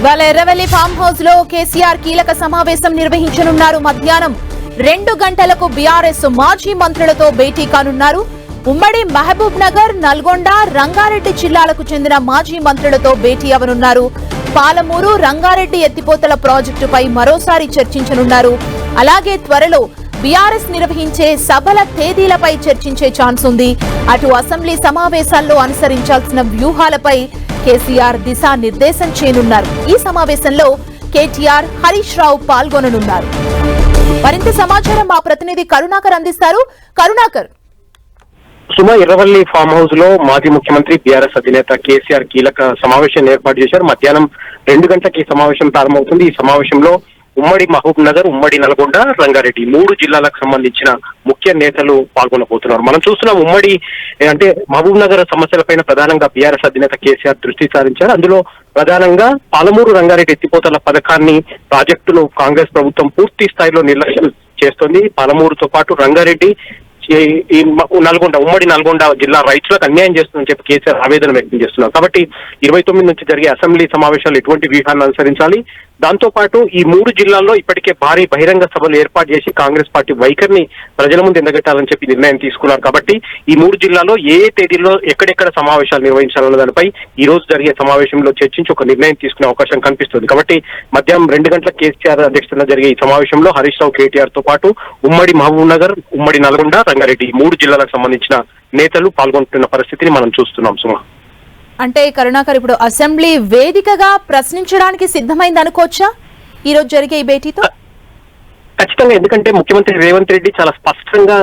ఇవాళ ఎర్రవెల్లి ఫామ్ హౌస్లో కేసీఆర్ కీలక సమావేశం నిర్వహించనున్నారు. మధ్యాహ్నం రెండు గంటలకు బీఆర్ఎస్ మాజీ మంత్రులతో భేటీ కానున్నారు. ఉమ్మడి మహబూబ్ నగర్ నల్గొండ రంగారెడ్డి జిల్లాలకు చెందిన మాజీ మంత్రులతో భేటీ అవనున్నారు. పాలమూరు రంగారెడ్డి ఎత్తిపోతల ప్రాజెక్టుపై మరోసారి చర్చించనున్నారు. అలాగే త్వరలో బీఆర్ఎస్ నిర్వహించే సభల తేదీలపై చర్చించే ఛాన్స్ ఉంది అటు అసెంబ్లీ సమావేశాల్లో అనుసరించాల్సిన వ్యూహాలపై కేసీఆర్ దిశానిర్దేశం చేయనున్నారు. ఈ సమావేశంలో కేటీఆర్ హరీష్ రావు పాల్గొననున్నారు. మరింత సమాచారం మా ప్రతినిధి కరుణాకర్ అందిస్తారు. కరుణాకర్. సుమ ఎర్రవల్లి ఫామ్ హౌస్లో మాజీ ముఖ్యమంత్రి బీఆర్ఎస్ అధినేత కేసీఆర్ కీలక సమావేశాన్ని ఏర్పాటు చేశారు. మధ్యాహ్నం రెండు గంటలకి ఈ సమావేశం ప్రారంభమవుతుంది. ఈ సమావేశంలో ఉమ్మడి మహబూబ్ నగర్ ఉమ్మడి నల్గొండ రంగారెడ్డి మూడు జిల్లాలకు సంబంధించిన ముఖ్య నేతలు పాల్గొనబోతున్నారు. మనం చూస్తున్నాం ఉమ్మడి అంటే మహబూబ్ నగర్ సమస్యలపైన ప్రధానంగా బీఆర్ఎస్ అధినేత కేసీఆర్ దృష్టి సారించారు. అందులో ప్రధానంగా పాలమూరు రంగారెడ్డి ఎత్తిపోతల పథకాన్ని ప్రాజెక్టును కాంగ్రెస్ ప్రభుత్వం పూర్తి స్థాయిలో నిర్లక్ష్యం చేస్తోంది. పాలమూరుతో పాటు రంగారెడ్డి ఈ- నల్గొండ ఉమ్మడి నల్గొండ జిల్లా రైతులకు అన్యాయం చేస్తుందని చెప్పి కేసీఆర్ ఆవేదన వ్యక్తం చేస్తున్నారు. కాబట్టి ఇరవై తొమ్మిది నుంచి జరిగే అసెంబ్లీ సమావేశాలు ఎటువంటి వ్యూహాన్ని అనుసరించాలి? దాంతో పాటు ఈ మూడు జిల్లాల్లో ఇప్పటికే భారీ బహిరంగ సభలు ఏర్పాటు చేసి కాంగ్రెస్ పార్టీ వైఖరిని ప్రజల ముందు ఎండగట్టాలని చెప్పి నిర్ణయం తీసుకున్నారు. కాబట్టి ఈ మూడు జిల్లాల్లో ఏ ఏ తేదీల్లో ఎక్కడెక్కడ సమావేశాలు నిర్వహించాలన్న దానిపై ఈ రోజు జరిగే సమావేశంలో చర్చించి ఒక నిర్ణయం తీసుకునే అవకాశం కనిపిస్తుంది. కాబట్టి మధ్యాహ్నం రెండు గంటల కేసీఆర్ అధ్యక్షతన జరిగే ఈ సమావేశంలో హరీష్ రావు కేటీఆర్తో పాటు ఉమ్మడి మహబూబ్ నగర్ ఉమ్మడి నల్గొండ రంగారెడ్డి మూడు జిల్లాలకు సంబంధించిన నేతలు పాల్గొంటున్న పరిస్థితిని మనం చూస్తున్నాం సుమా. అంటే కరుణాకర్ ఇప్పుడు అసెంబ్లీ వేదికగా ప్రశ్నించడానికి సిద్ధమైంది అనుకోవచ్చా? ఈ రోజు జరిగే ఈ భేటీతో? ఖచ్చితంగా ఎందుకంటే ముఖ్యమంత్రి రేవంత్ రెడ్డి చాలా స్పష్టంగా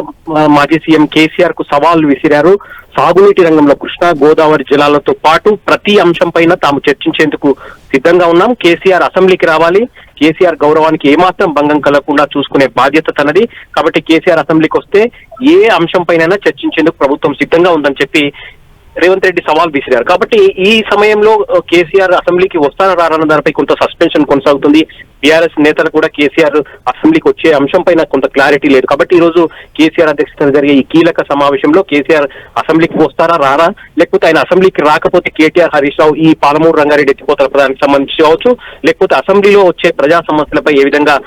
మాజీ సీఎం కేసీఆర్కు సవాళ్ళు విసిరారు. సాగునీటి రంగంలో కృష్ణా గోదావరి జిల్లాలతో పాటు ప్రతి అంశం పైన తాము చర్చించేందుకు సిద్ధంగా ఉన్నాం. కేసీఆర్ అసెంబ్లీకి రావాలి. కేసీఆర్ గౌరవానికి ఏమాత్రం భంగం కలగకుండా చూసుకునే బాధ్యత తనది. కాబట్టి కేసీఆర్ అసెంబ్లీకి వస్తే ఏ అంశం పైన చర్చించేందుకు ప్రభుత్వం సిద్ధంగా ఉందని చెప్పి రేవంత్ రెడ్డి సవాల్ విసిరారు. కాబట్టి ఈ సమయంలో కేసీఆర్ అసెంబ్లీకి వస్తారా రారన్న దానిపై కొంత సస్పెన్షన్ కొనసాగుతుంది. బీఆర్ఎస్ నేతలు కూడా కేసీఆర్ అసెంబ్లీకి వచ్చే అంశం పైన కొంత క్లారిటీ లేదు. కాబట్టి ఈ రోజు కేసీఆర్ అధ్యక్షతన జరిగే ఈ కీలక సమావేశంలో కేసీఆర్ అసెంబ్లీకి వస్తారా రారా? లేకపోతే ఆయన అసెంబ్లీకి రాకపోతే కేటీఆర్ హరీష్ రావు ఈ పాలమూరు రంగారెడ్డి ఎత్తిపోతల ప్రధానికి సంబంధించి కావచ్చు? లేకపోతే అసెంబ్లీలో వచ్చే ప్రజా సమస్యలపై ఏ విధంగా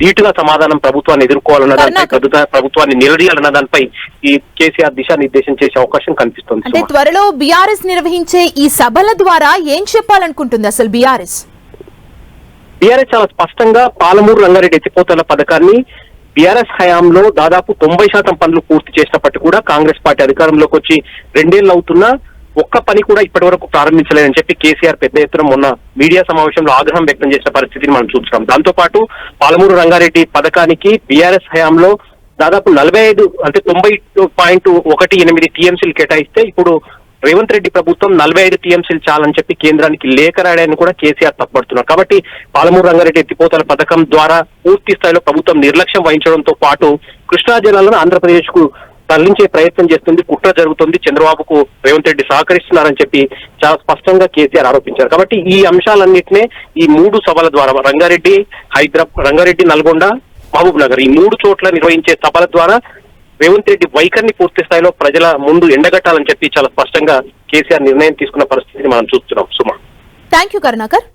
ధీటుగా సమాధానం ప్రభుత్వాన్ని ఎదుర్కోవాలన్న దానిపై ప్రభుత్వాన్ని నిలదీయాలన్న దానిపై ఈ కేసీఆర్ దిశానిర్దేశం చేసే అవకాశం కనిపిస్తుంది అంటే. త్వరలో బీఆర్ఎస్ నిర్వహించే ఈ సభల ద్వారా ఏం చెప్పాలనుకుంటుంది అసలు బీఆర్ఎస్ బీఆర్ఎస్ చాలా స్పష్టంగా పాలమూరు రంగారెడ్డి ఎత్తిపోతల పథకాన్ని బీఆర్ఎస్ హయాంలో దాదాపు తొంభై శాతం పనులు పూర్తి చేసినప్పటికీ కూడా కాంగ్రెస్ పార్టీ అధికారంలోకి వచ్చి రెండేళ్ళు అవుతున్నా ఒక్క పని కూడా ఇప్పటి వరకు ప్రారంభించలేదని చెప్పి కేసీఆర్ పెద్ద ఎత్తున మొన్న మీడియా సమావేశంలో ఆగ్రహం వ్యక్తం చేసిన పరిస్థితిని మనం చూస్తున్నాం. దాంతో పాటు పాలమూరు రంగారెడ్డి పథకానికి బీఆర్ఎస్ హయాంలో దాదాపు నలభై ఐదు అంటే తొంభై పాయింట్ ఒకటి ఎనిమిది టీఎంసీలు కేటాయిస్తే ఇప్పుడు రేవంత్ రెడ్డి ప్రభుత్వం నలభై ఐదు టీఎంసీలు చాలని చెప్పి కేంద్రానికి లేఖ రాయడాన్ని కూడా కేసీఆర్ తప్పడుతున్నారు. కాబట్టి పాలమూరు రంగారెడ్డి ఎత్తిపోతల పథకం ద్వారా పూర్తి స్థాయిలో ప్రభుత్వం నిర్లక్ష్యం వహించడంతో పాటు కృష్ణా జిల్లాలో ఆంధ్రప్రదేశ్కు తరలించే ప్రయత్నం చేస్తుంది కుట్ర జరుగుతుంది చంద్రబాబుకు రేవంత్ రెడ్డి సహకరిస్తున్నారని చెప్పి చాలా స్పష్టంగా కేసీఆర్ ఆరోపించారు. కాబట్టి ఈ అంశాలన్నింటినే ఈ మూడు సభల ద్వారా రంగారెడ్డి హైదరాబాద్ రంగారెడ్డి నల్గొండ మహబూబ్ నగర్ ఈ మూడు చోట్ల నిర్వహించే సభల ద్వారా రేవంత్ రెడ్డి వైఖరిని పూర్తి స్థాయిలో ప్రజల ముందు ఎండగట్టాలని చెప్పి చాలా స్పష్టంగా కేసీఆర్ నిర్ణయం తీసుకున్న పరిస్థితిని మనం చూస్తున్నాం. సుమా. Thank you Karunakar